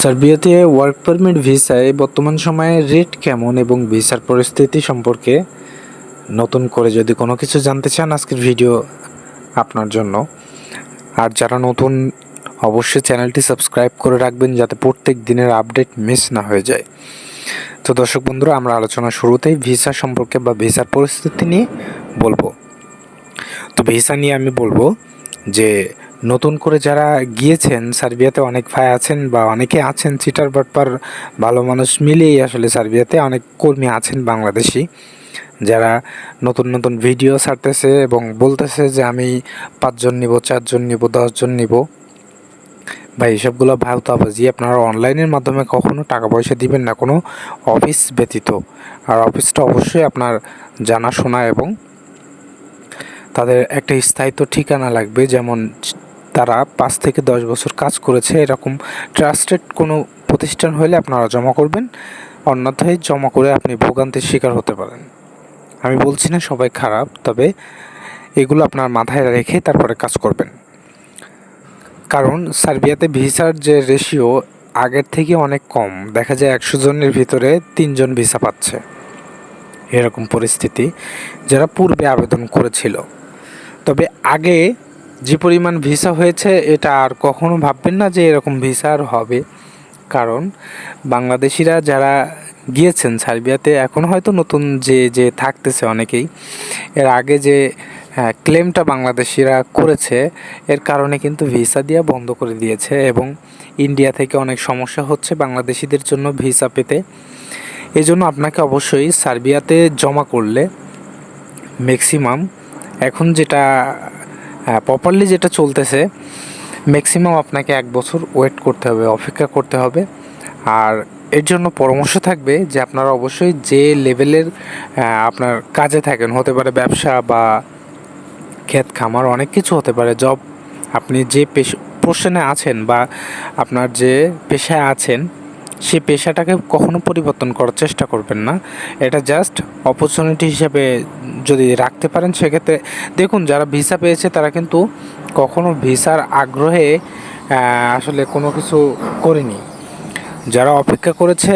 সার্বিয়াতে work permit ভিসায় বর্তমান সময়ে রেট কেমন এবং ভিসার পরিস্থিতি সম্পর্কে নতুন করে যদি কোনো কিছু জানতে চান আজকের ভিডিও আপনার জন্য। আর যারা নতুন, অবশ্যই চ্যানেলটি সাবস্ক্রাইব করে রাখবেন যাতে প্রত্যেক দিনের আপডেট মিস না হয়ে যায়। তো দর্শক বন্ধুরা, আমরা আলোচনা শুরুতেই ভিসা সম্পর্কে বা ভিসার পরিস্থিতি নিয়ে বলব। তো ভিসা নিয়ে আমি বলব যে নতুন করে যারা গিয়েছেন, সার্বিয়াতে অনেক ভাই আছেন বা অনেকে আছেন চিটার বাটপার, ভালো মানুষ মিলিয়েই আসলে সার্বিয়াতে অনেক কর্মী আছেন বাংলাদেশি। যারা নতুন নতুন ভিডিও ছাড়তেছে এবং বলতেছে যে, আমি পাঁচজন নিব, চারজন নিব, দশজন নিব। ভাই, এসবগুলো ভাউতাবাজি আপনারা অনলাইনের মাধ্যমে কখনো টাকা পয়সা দিবেন না, কোনো অফিস ব্যতীত। আর অফিসটা অবশ্যই আপনার জানাশোনা এবং তাদের একটা স্থায়িত্ব ঠিকানা লাগবে, যেমন তারা পাঁচ থেকে দশ বছর কাজ করেছে, এরকম ট্রাস্টেড কোনো প্রতিষ্ঠান হলে আপনারা জমা করবেন, অন্যথায় জমা করে আপনি ভোগান্তির শিকার হতে পারেন। আমি বলছি না সবাই খারাপ, তবে এগুলো আপনার মাথায় রেখে তারপরে কাজ করবেন। কারণ সার্বিয়াতে ভিসার যে রেশিও আগের থেকে অনেক কম, দেখা যায় একশো জনের ভিতরে তিনজন ভিসা পাচ্ছে। এরকম পরিস্থিতি যারা পূর্বে আবেদন করেছিল। তবে আগে যে পরিমাণ ভিসা হয়েছে, এটা আর কখনো ভাববেন না যে এরকম ভিসা আর হবে। কারণ বাংলাদেশিরা যারা গিয়েছেন সার্বিয়াতে, এখন হয়তো নতুন যে যে থাকতেছে অনেকেই, এর আগে যে ক্লেমটা বাংলাদেশিরা করেছে, এর কারণে কিন্তু ভিসা দেওয়া বন্ধ করে দিয়েছে এবং ইন্ডিয়া থেকে অনেক সমস্যা হচ্ছে বাংলাদেশিদের জন্য ভিসা পেতে। এজন্য আপনাকে অবশ্যই সার্বিয়াতে জমা করলে ম্যাক্সিমাম এখন যেটা প্রপারলি যেটা চলতেছে ম্যাক্সিমাম আপনাকে এক বছর ওয়েট করতে হবে, অপেক্ষা করতে হবে। আর এর জন্য পরামর্শ থাকবে যে আপনারা অবশ্যই যে লেভেলের আপনার কাজে থাকেন, হতে পারে ব্যবসা বা ক্ষেত খামার, অনেক কিছু হতে পারে জব আপনি যে পেশা প্রশ্নে আছেন বা আপনার যে পেশায় আছেন সেই পেশাটাকে কখনো পরিবর্তন করার চেষ্টা করবেন না। এটা জাস্ট অপরচুনিটি হিসেবে যদি রাখতে পারেন, সেক্ষেত্রে দেখুন, যারা ভিসা পেয়েছে, তারা কিন্তু কখনো ভিসার আগ্রহে আসলে কোনো কিছু করেনি। যারা অপেক্ষা করেছে,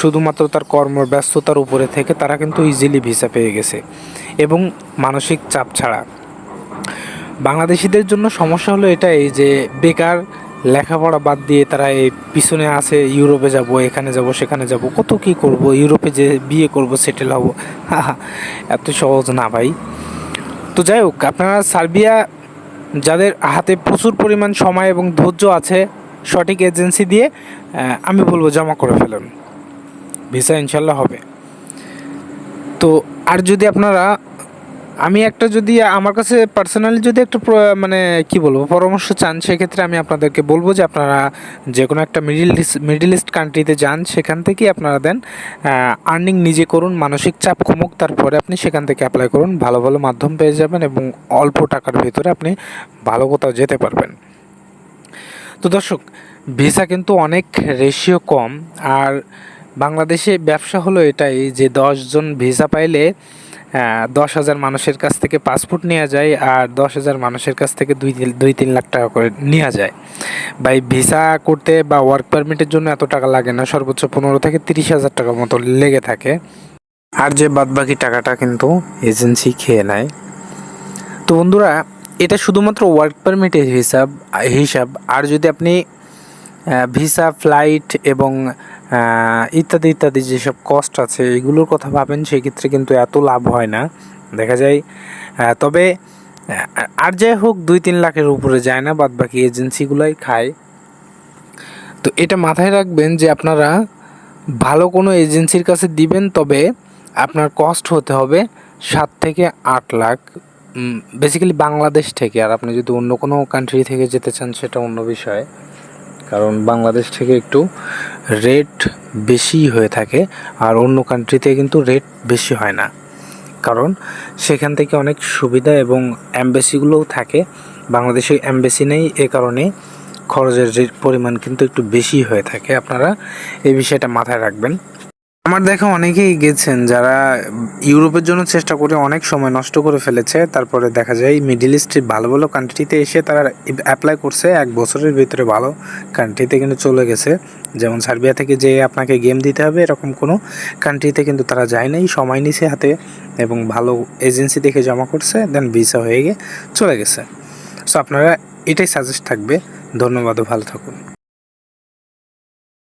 শুধুমাত্র তার কর্মব্যস্ততার উপরে থেকে, তারা কিন্তু ইজিলি ভিসা পেয়ে গেছে। এবং মানসিক চাপ ছাড়া। বাংলাদেশিদের জন্য সমস্যা হলো এটাই যে, বেকার লেখাপড়া বাদ দিয়ে তারা এই পিছনে আছে, ইউরোপে যাব, এখানে যাব, সেখানে যাব, কত কি করব? ইউরোপে যে বিয়ে করব সেটেল হব। এত সহজ না ভাই। তো যাই হোক, আপনারা সার্বিয়া, যাদের হাতে প্রচুর পরিমাণ সময় এবং ধৈর্য আছে, সঠিক এজেন্সি দিয়ে আমি বলব জমা করে ফেলুন। ভিসা ইনশাল্লাহ হবে। তো আর যদি আপনারা আমি একটা যদি, আমার কাছে পার্সোনালি যদি একটা মানে কি বলব, পরামর্শ চান, সেক্ষেত্রে আমি আপনাদেরকে বলব যে আপনারা যে কোনো একটা মিডিল মিডিল ইস্ট কান্ট্রিতে যান, সেখান থেকেই আপনারা দেন আর্নিং নিজে করুন, মানসিক চাপ কমুক, তারপরে আপনি সেখান থেকে অ্যাপ্লাই করুন, ভালো ভালো মাধ্যম পেয়ে যাবেন এবং অল্প টাকার ভিতরে আপনি ভালো কোথাও যেতে পারবেন। তো দর্শক ভিসা কিন্তু অনেক রেশিও কম, আর বাংলাদেশে ব্যবসা হলো এটাই যে দশজন ভিসা পাইলে দশ হাজার মানুষের কাছ থেকে পাসপোর্ট নেওয়া যায় আর দশ হাজার মানুষের কাছ থেকে দুই দুই তিন লাখ টাকা করে নেওয়া যায়। বা ভিসা করতে বা ওয়ার্ক পারমিটের জন্য এত টাকা লাগে না, সর্বোচ্চ পনেরো থেকে তিরিশ হাজার টাকার মতো লেগে থাকে। আর যে বাদবাকি টাকাটা কিন্তু এজেন্সি খেয়ে নেয়। তো বন্ধুরা, এটা শুধুমাত্র ওয়ার্ক পারমিটের হিসাব হিসাব। আর যদি আপনি ভিসা, ফ্লাইট এবং ইত্যাদি ইত্যাদি যেসব কস্ট আছে, এগুলোর কথা ভাবেন, সেক্ষেত্রে কিন্তু এত লাভ হয় না। দেখা যায় তবে আর যাই হোক, দুই তিন লাখের উপরে যায় না বাদ বাকি এজেন্সিগুলোই খায়। তো এটা মাথায় রাখবেন যে আপনারা ভালো কোনো এজেন্সির কাছে দিবেন, তবে আপনার কস্ট হতে হবে সাত থেকে আট লাখ। বেসিক্যালি বাংলাদেশ থেকে, আর আপনি যদি অন্য কোনো কান্ট্রি থেকে যেতে চান, সেটা অন্য বিষয়। কারণ বাংলাদেশ থেকে একটু রেট বেশি হয়ে থাকে আর অন্য কান্ট্রিতে কিন্তু রেট বেশি হয় না। কারণ সেখান থেকে অনেক সুবিধা এবং অ্যাম্বাসিগুলোও থাকে। বাংলাদেশে অ্যাম্বাসি নেই, এ কারণে খরচের পরিমাণ কিন্তু একটু বেশি হয়ে থাকে। আপনারা এই বিষয়টা মাথায় রাখবেন। আমার দেখা অনেকেই গেছেন যারা ইউরোপের জন্য চেষ্টা করে অনেক সময় নষ্ট করে ফেলেছে। তারপরে দেখা যায় মিডিল ইস্টের ভালো ভালো কান্ট্রিতে এসে তারা অ্যাপ্লাই করছে। এক বছরের ভিতরে ভালো কান্ট্রিতে কিন্তু চলে গেছে। যেমন সার্বিয়া থেকে যে আপনাকে গেম দিতে হবে এরকম কোনো কান্ট্রিতে কিন্তু তারা যায় নাই। সময় নিছে হাতে এবং ভালো এজেন্সি দেখে জমা করছে। দেন ভিসা হয়ে গিয়ে চলে গেছে। সো আপনারা এটাই সাজেস্ট থাকবে। ধন্যবাদ ভালো থাকুন।